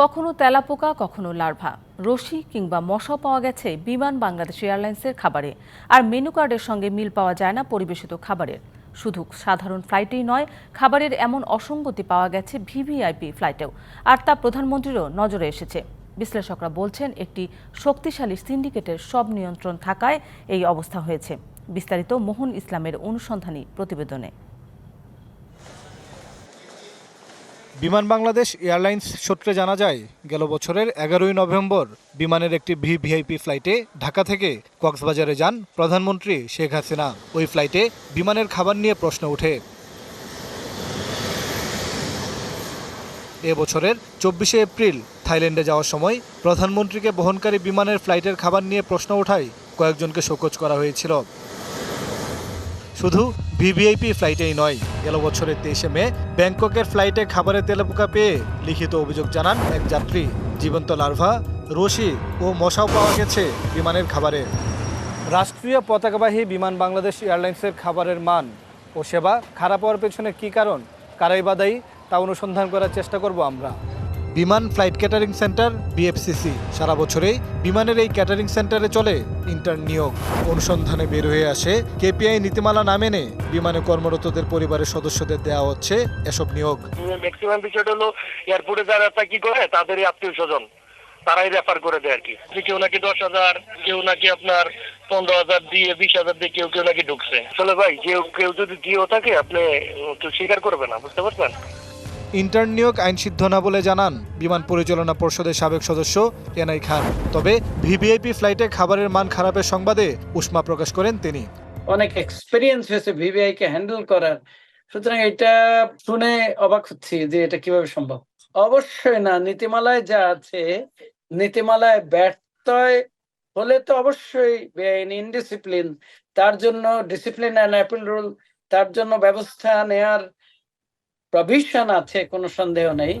কখনো তেলাপোকা, কখনো লার্ভা। রশি কিংবা মশা পাওয়া গেছে বিমান বাংলাদেশ এয়ারলাইন্সের খাবারে। আর মেনু কার্ডের সঙ্গে মিল পাওয়া যায় না পরিবেশিত খাবারের। শুধু সাধারণ ফ্লাইটেই নয়, খাবারের এমন অসঙ্গতি পাওয়া গেছে ভিভিআইপি ফ্লাইটেও। আর তা প্রধানমন্ত্রীরও নজরে এসেছে। বিশ্লেষকরা বলছেন, একটি শক্তিশালী সিন্ডিকেটের সব নিয়ন্ত্রণ থাকায় এই অবস্থা হয়েছে। বিস্তারিত মোহন ইসলামের অনুসন্ধানী প্রতিবেদনে। বিমান বাংলাদেশ এয়ারলাইন্স সূত্রে জানা যায়, গেল বছরের এগারোই নভেম্বর বিমানের একটি ভিভিআইপি ফ্লাইটে ঢাকা থেকে কক্সবাজারে যান প্রধানমন্ত্রী শেখ হাসিনা। ওই ফ্লাইটে বিমানের খাবার নিয়ে প্রশ্ন ওঠে। এ বছরের চব্বিশে এপ্রিল থাইল্যান্ডে যাওয়ার সময় প্রধানমন্ত্রীকে বহনকারী বিমানের ফ্লাইটের খাবার নিয়ে প্রশ্ন ওঠায় কয়েকজনকে শোকজ করা হয়েছিল। শুধু ভিভিআইপি ফ্লাইটেই নয়, গেল বছরের তেইশে মে, ব্যাংককের ফ্লাইটে খাবারে তেলাপোকা পেয়ে লিখিত অভিযোগ জানান এক যাত্রী। জীবন্ত লার্ভা, রশি ও মশাও পাওয়া গেছে বিমানের খাবারে। রাষ্ট্রীয় পতাকাবাহী বিমান বাংলাদেশ এয়ারলাইন্সের খাবারের মান ও সেবা খারাপ হওয়ার পেছনে কী কারণ, কারাই বা দায়ী তা অনুসন্ধান করার চেষ্টা করব আমরা। Biman flight catering centre, BFCC. সারা বছরেই বিমানের এই ক্যাটারিং সেন্টারে চলে ইন্টার্ন নিয়োগ। অনুসন্ধানে বের হয়ে আসে কেপিআই নীতিমালা না মেনে বিমানে কর্মরতদের পরিবারের সদস্যদের দেওয়া হচ্ছে এসব নিয়োগ। ম্যাক্সিমাম বিষয়টা হলো এয়ারপোর্টে যারা কি করে, তাদেরই আত্মীয় স্বজন, তারাই রেফার করে দেয় আর কি। কেউ নাকি দশ হাজার, কেউ নাকি আপনার পনেরো হাজার দিয়ে বিশ হাজার দিয়ে কেউ কেউ নাকি ঢুকছে। আসলে ভাই, কেউ কেউ যদি দিয়েও থাকে, আপনি কেউ স্বীকার করবে না, বুঝতে পারছেন? ইন্টার্ন নিয়োগ আইন সিদ্ধ না বলে জানান বিমান পরিচালনা পর্ষদের সাবেক সদস্য এনআই খান। তবে ভিভিআইপি ফ্লাইটে খাবারের মান খারাপের সংবাদে উষ্মা প্রকাশ করেন তিনি। অনেক এক্সপিরিয়েন্স হয়েছে ভিভিআই কে হ্যান্ডেল করার। সুতরাং এটা শুনে অবাক হচ্ছি যে এটা কীভাবে সম্ভব। অবশ্যই না, নীতিমালায় যা আছে, নীতিমালায় ব্যর্থয় হলে তো অবশ্যই ইনডিসিপ্লিন তার জন্য ডিসিপ্লিন অ্যান্ড অ্যাপিল রুল তার জন্য ব্যবস্থা নেয়ার প্রভিশন আছে, কোনো সন্দেহ নেই।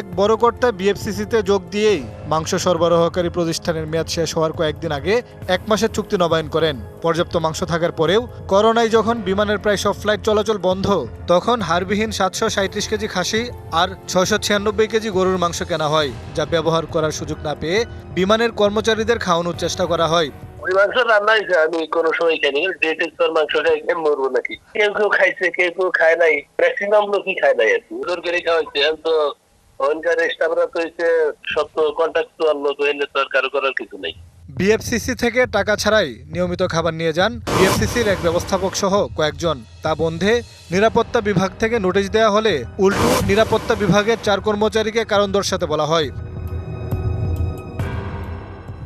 এক বড় কর্তা বিএফসিসিতে যোগ দিয়েই মাংস সরবরাহকারী প্রতিষ্ঠানের মেয়াদ শেষ হওয়ার কয়েকদিন আগে এক মাসের চুক্তি নবায়ন করেন। পর্যাপ্ত মাংস থাকার পরেও করোনায় যখন বিমানের প্রায় সব ফ্লাইট চলাচল বন্ধ, তখন হারবিহীন সাতশো সাঁত্রিশ কেজি খাসি আর ছয়শো ছিয়ানব্বই কেজি গরুর মাংস কেনা হয়, যা ব্যবহার করার সুযোগ না পেয়ে বিমানের কর্মচারীদের খাওয়ানোর চেষ্টা করা হয়। ওই মাংস রান্না হয়েছে আমি কোনো সময় খাইনি। ডেট এক্সপার মাংস খাই খেয়ে মরবো নাকি? কেউ কেউ খাইছে, কেউ কেউ খায় নাই। ম্যাক্সিমাম লোকই খায় নাই আর কি। করে খাওয়া হয়েছে। তো ওখানকার স্টাফরা তো হচ্ছে সব তো কন্ট্রাক্টুয়াল লোক হইলে তো আর কারও করার কিছু নেই। বিএফসিসি থেকে টাকা ছাড়াই নিয়মিত খাবার নিয়ে যান। বিএফসিসির এক ব্যবস্থাপক সহ কয়েকজন। তা বন্ধে নিরাপত্তা বিভাগ থেকে নোটিশ দেওয়া হলে উল্টো নিরাপত্তা বিভাগের চার কর্মচারীকে কারণ দর্শাতে বলা হয়।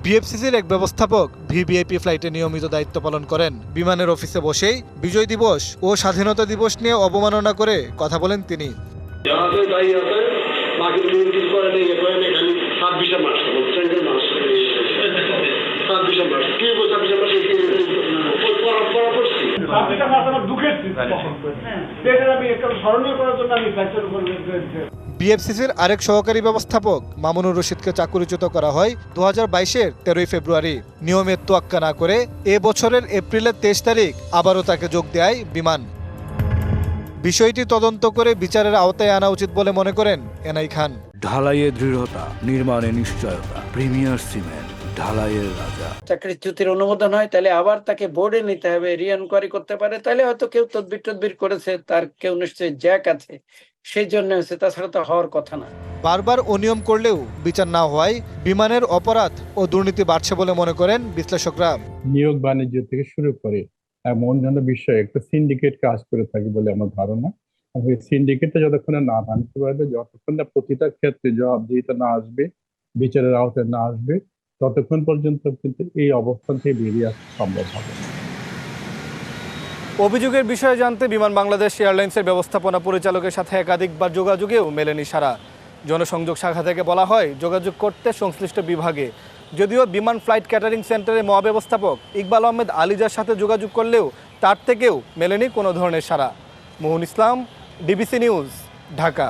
বিএফসিসির এক ব্যবস্থাপক ভিভিআইপি ফ্লাইটে নিয়মিত দায়িত্ব পালন করেন। বিমানের অফিসে বসেই বিজয় দিবস ও স্বাধীনতা দিবস নিয়ে অবমাননা করে কথা বলেন তিনি। ছাব্বিশে মার্চ ছাব্বিশে মার্চ। কে ছাব্বিশে মার্চ? ফ্যাক্টর উপর বিএফসিসির আরেক সহকারী ব্যবস্থাপক মামুনুর রশিদকে চাকুরিচ্যুত করা হয় দু হাজার বাইশের তেরোই ফেব্রুয়ারি। নিয়মের তোয়াক্কা না করে এ বছরের এপ্রিলের তেইশ তারিখ আবারও তাকে যোগ দেয় বিমান। বিষয়টি তদন্ত করে বিচারের আওতায় আনা উচিত বলে মনে করেন এনআই খান। ঢালাইয়ে দৃঢ়তা, নির্মাণে নিশ্চয়তা, প্রিমিয়ার সিমেন্ট। ঢালাইয়ের রাজা। চাকরিচ্যুতির অনুমোদন হয় তাহলে আবার তাকে বোর্ডে নিতে হবে রিএনকোয়ারি করতে পারে। তাহলে হয়তো কেউ তদবির টদবির করেছে তার কেউ নিশ্চয়ই জ্যাক আছে। সেই জন্য হয়েছে তাছাড়া তো হওয়ার কথা না। বারবার অনিয়ম করলেও বিচার না হওয়ায় বিমানের অপরাধ ও দুর্নীতি বাড়ছে বলে মনে করেন বিশ্লেষকরা। নিয়োগ বাণিজ্য থেকে শুরু করে এবং অন্যান্য বিষয়ে একটা সিন্ডিকেট কাজ করে থাকে বলে আমার ধারণা। এই সিন্ডিকেটটা যতক্ষণ না ভাঙতে পারবে যতক্ষণ না প্রতিটা ক্ষেত্রে জবাবদিহিতা না আসবে বিচারের আওতায় না আসবে ততক্ষণ পর্যন্ত কিন্তু এই অবস্থান থেকে বেরিয়ে আসা সম্ভব হবে অভিযোগের বিষয়ে জানতে বিমান বাংলাদেশ এয়ারলাইন্সের ব্যবস্থাপনা পরিচালকের সাথে একাধিকবার যোগাযোগেও মেলেনি সারা। জনসংযোগ শাখা থেকে বলা হয়, যোগাযোগ করতে সংশ্লিষ্ট বিভাগে, যদিও বিমান ফ্লাইট ক্যাটারিং সেন্টারের মহাব্যবস্থাপক ইকবাল আহমেদ আলিজার সাথে যোগাযোগ করলেও তার থেকেও মেলেনি কোনো ধরনের সারা মোহন ইসলাম, ডিবিসি নিউজ, ঢাকা।